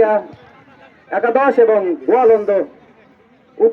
টাঙ্গা একাদশ এবং গোয়ালন্দ উপ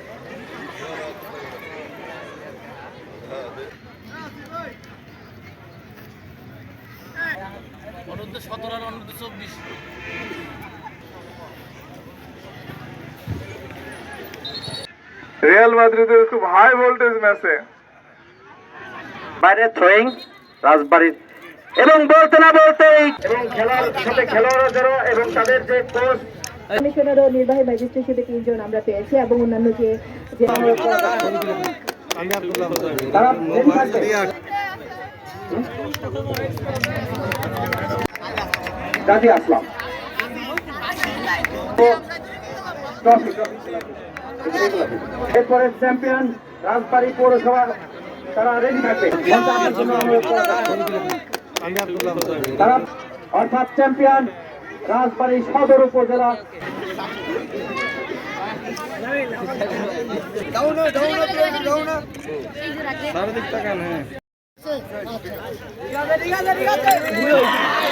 সতেরো আর অনূর্ধ্ব চব্বিশ। রিয়াল মাদ্রিদের খুব হাই ভোল্টেজ ম্যাচে বাইরে থ্রোয়িং রাজবাড়ির এবং বলতে না বলতেই এবং খেলার সাথে খেলোয়াড়দেরও এবং তাদের যে কোচ কমিশনার ও নির্বাহী ম্যাজিস্ট্রেট হিসেবে তিনজন আমরা পেয়েছি এবং অন্যান্য যে তারা। গাজী আসলাম। এরপরে চ্যাম্পিয়ন রাজবাড়ী পৌরসভা তারা রেডি থাকবে। তারা অর্থাৎ চ্যাম্পিয়ন রাজবাড়ী সদর উপজেলা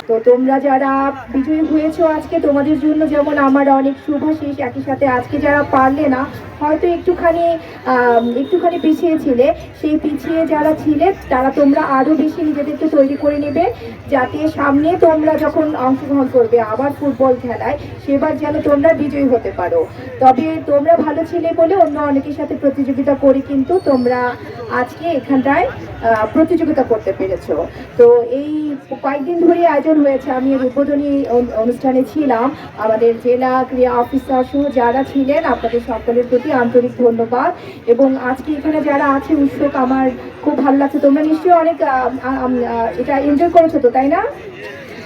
তো তোমরা যারা বিজয়ী হয়েছো আজকে, তোমাদের জন্য যেমন আমার অনেক শুভাশিস একই সাথে আজকে যারা পারলে না, হয়তো একটুখানি একটুখানি পিছিয়ে ছিলে। সেই পিছিয়ে যারা ছিলে, তারা তোমরা আরও বেশি নিজেদেরকে তৈরি করে নেবে, যাতে সামনে তোমরা যখন অংশগ্রহণ করবে, আবার ফুটবল খেলায়, সেবার যেন তোমরা বিজয়ী হতে পারো। তবে তোমরা ভালো ছিলে বলে অন্য অনেকের সাথে প্রতিযোগিতা করে কিন্তু তোমরা আজকে এখানটায় প্রতিযোগিতা করতে পেরেছ। তো এই কয়েকদিন ধরে আয়োজন হয়েছে। আমি এর উদ্বোধনী অনু- অনুষ্ঠানে ছিলাম। আমাদের জেলা ক্রিয়া অফিসার সহ যারা ছিলেন, আপনাদের সকলের প্রতি আন্তরিক ধন্যবাদ। এবং আজকে এখানে যারা আছে, উৎসুক, আমার খুব ভালো লাগছে। তোমরা নিশ্চয়ই অনেক এটা এনজয় করেছ তো, তাই না?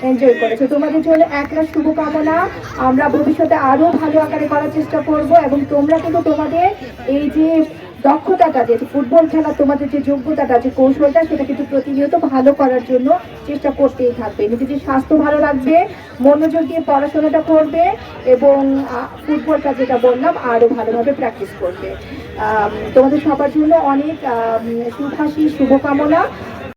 এনজয় করেছ। তোমাদের জন্য এক লাখ শুভকামনা। আমরা ভবিষ্যতে আরও ভালো আকারে করার চেষ্টা করব। এবং তোমরা কিন্তু তোমাদের এই যে দক্ষতাটা যে ফুটবল খেলা তোমাদের যে যোগ্যতাটা যে কৌশলটা সেটা কিন্তু প্রতিনিয়ত ভালো করার জন্য চেষ্টা করতেই থাকবে। নিজেদের স্বাস্থ্য ভালো রাখবে, মনোযোগ দিয়ে পড়াশোনাটা করবে এবং ফুটবলটা যেটা বললাম আরও ভালোভাবে প্র্যাকটিস করবে। তোমাদের সবার জন্য অনেক শুভাশী শুভকামনা।